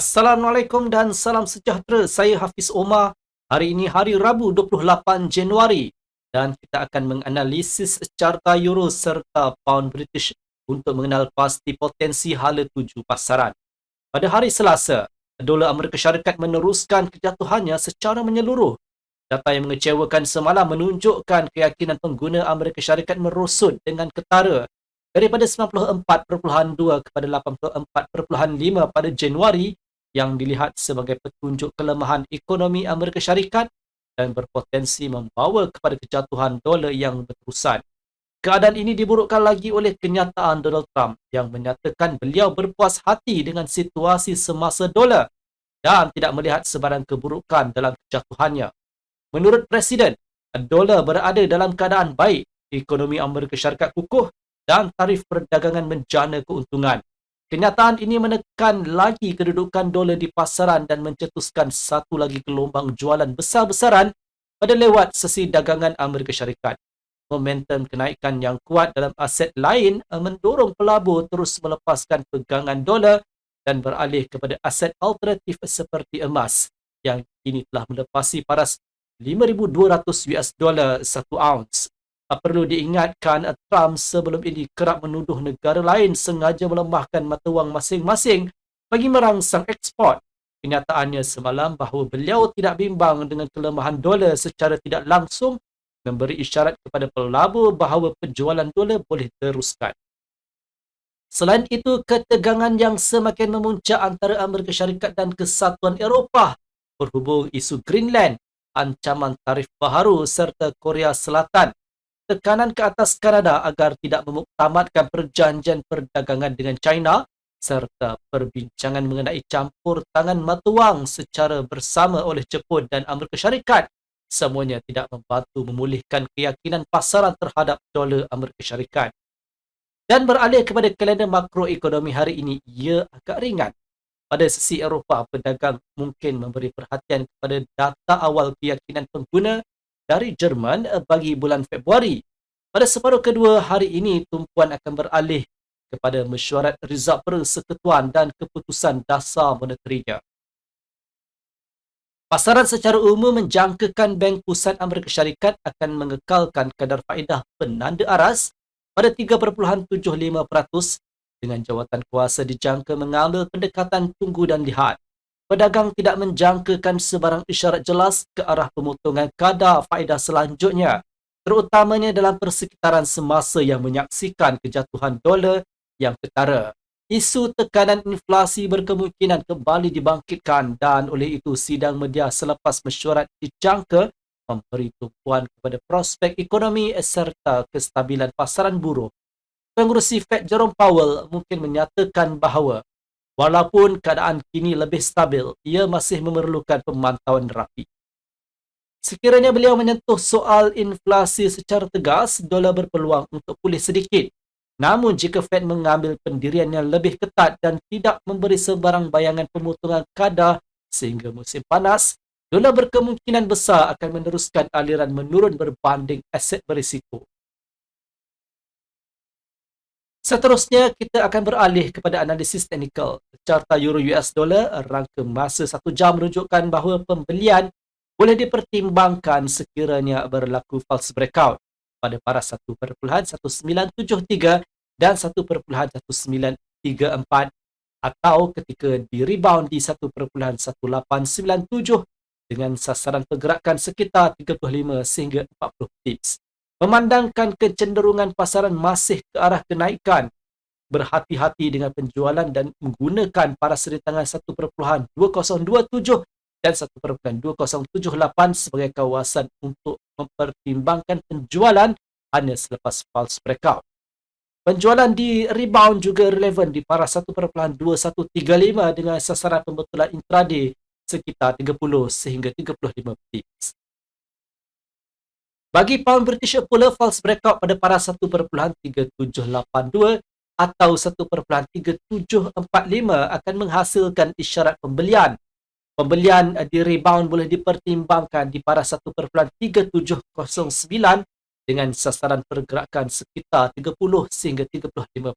Assalamualaikum dan salam sejahtera. Saya Hafiz Omar. Hari ini hari Rabu 28 Januari dan kita akan menganalisis carta euro serta pound British untuk mengenal pasti potensi hala tuju pasaran. Pada hari Selasa, dolar Amerika Syarikat meneruskan kejatuhannya secara menyeluruh. Data yang mengecewakan semalam menunjukkan keyakinan pengguna Amerika Syarikat merosot dengan ketara daripada 94.2 kepada 84.5 pada Januari yang dilihat sebagai petunjuk kelemahan ekonomi Amerika Syarikat dan berpotensi membawa kepada kejatuhan dolar yang berterusan. Keadaan ini diburukkan lagi oleh kenyataan Donald Trump yang menyatakan beliau berpuas hati dengan situasi semasa dolar dan tidak melihat sebarang keburukan dalam kejatuhannya. Menurut Presiden, dolar berada dalam keadaan baik, ekonomi Amerika Syarikat kukuh dan tarif perdagangan menjana keuntungan. Kenyataan ini menekan lagi kedudukan dolar di pasaran dan mencetuskan satu lagi gelombang jualan besar-besaran pada lewat sesi dagangan Amerika Syarikat. Momentum kenaikan yang kuat dalam aset lain mendorong pelabur terus melepaskan pegangan dolar dan beralih kepada aset alternatif seperti emas yang kini telah melepasi paras 5,200 US dollar satu ounce. Perlu diingatkan Trump sebelum ini kerap menuduh negara lain sengaja melemahkan mata wang masing-masing bagi merangsang ekspor. Kenyataannya semalam bahawa beliau tidak bimbang dengan kelemahan dolar secara tidak langsung memberi isyarat kepada pelabur bahawa penjualan dolar boleh teruskan. Selain itu, ketegangan yang semakin memuncak antara Amerika Syarikat dan Kesatuan Eropah berhubung isu Greenland, ancaman tarif baharu serta Korea Selatan tekanan ke atas Kanada agar tidak memuktamadkan perjanjian perdagangan dengan China serta perbincangan mengenai campur tangan mata wang secara bersama oleh Jepun dan Amerika Syarikat semuanya tidak membantu memulihkan keyakinan pasaran terhadap dolar Amerika Syarikat. Dan beralih kepada kalender makroekonomi hari ini, ia agak ringan. Pada sesi Eropah, pedagang mungkin memberi perhatian kepada data awal keyakinan pengguna dari Jerman eh, bagi bulan Februari. Pada separuh kedua hari ini, tumpuan akan beralih kepada mesyuarat Rizal Persekutuan dan keputusan dasar moneterinya. Pasaran secara umum menjangkakan Bank Pusat Amerika Syarikat akan mengekalkan kadar faedah penanda aras pada 3.75% dengan jawatan kuasa dijangka mengambil pendekatan tunggu dan lihat pedagang tidak menjangkakan sebarang isyarat jelas ke arah pemotongan kadar faedah selanjutnya terutamanya dalam persekitaran semasa yang menyaksikan kejatuhan dolar yang ketara. Isu tekanan inflasi berkemungkinan kembali dibangkitkan dan oleh itu sidang media selepas mesyuarat dijangka memberi tumpuan kepada prospek ekonomi serta kestabilan pasaran buruh. Pengurusi Fed Jerome Powell mungkin menyatakan bahawa Walaupun keadaan kini lebih stabil, ia masih memerlukan pemantauan rapi. Sekiranya beliau menyentuh soal inflasi secara tegas, dolar berpeluang untuk pulih sedikit. Namun jika Fed mengambil pendirian yang lebih ketat dan tidak memberi sebarang bayangan pemotongan kadar sehingga musim panas, dolar berkemungkinan besar akan meneruskan aliran menurun berbanding aset berisiko. Seterusnya, kita akan beralih kepada analisis teknikal. Carta Euro US Dollar rangka masa satu jam menunjukkan bahawa pembelian boleh dipertimbangkan sekiranya berlaku false breakout pada paras 1.1973 dan 1.1934 atau ketika di rebound di 1.1897 dengan sasaran pergerakan sekitar 35 sehingga 40 tips. Memandangkan kecenderungan pasaran masih ke arah kenaikan, berhati-hati dengan penjualan dan menggunakan para tangan 1.2027 dan 1.2078 sebagai kawasan untuk mempertimbangkan penjualan hanya selepas false breakout. Penjualan di rebound juga relevan di para 1.2135 dengan sasaran pembetulan intraday sekitar 30 sehingga 35 pips. Bagi pound British pula false breakout pada para 1.3782 atau 1.3745 akan menghasilkan isyarat pembelian. Pembelian di rebound boleh dipertimbangkan di para 1.3709 dengan sasaran pergerakan sekitar 30 sehingga 35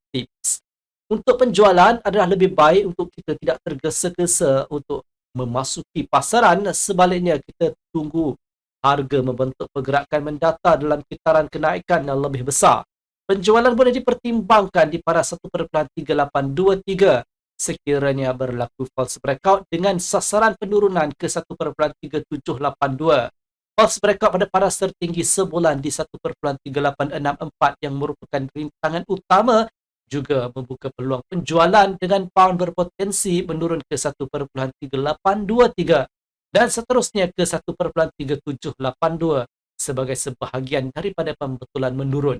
pips. Untuk penjualan adalah lebih baik untuk kita tidak tergesa-gesa untuk memasuki pasaran. Sebaliknya kita tunggu harga membentuk pergerakan mendata dalam kitaran kenaikan yang lebih besar. Penjualan boleh dipertimbangkan di paras 1.3823 sekiranya berlaku false breakout dengan sasaran penurunan ke 1.3782. False breakout pada paras tertinggi sebulan di 1.3864 yang merupakan rintangan utama juga membuka peluang penjualan dengan pound berpotensi menurun ke 1.3823 dan seterusnya ke 1.3782 sebagai sebahagian daripada pembetulan menurun.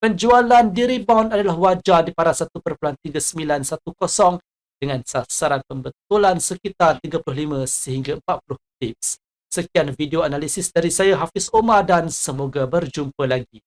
Penjualan di rebound adalah wajar di para 1.3910 dengan sasaran pembetulan sekitar 35 sehingga 40 tips. Sekian video analisis dari saya Hafiz Omar dan semoga berjumpa lagi.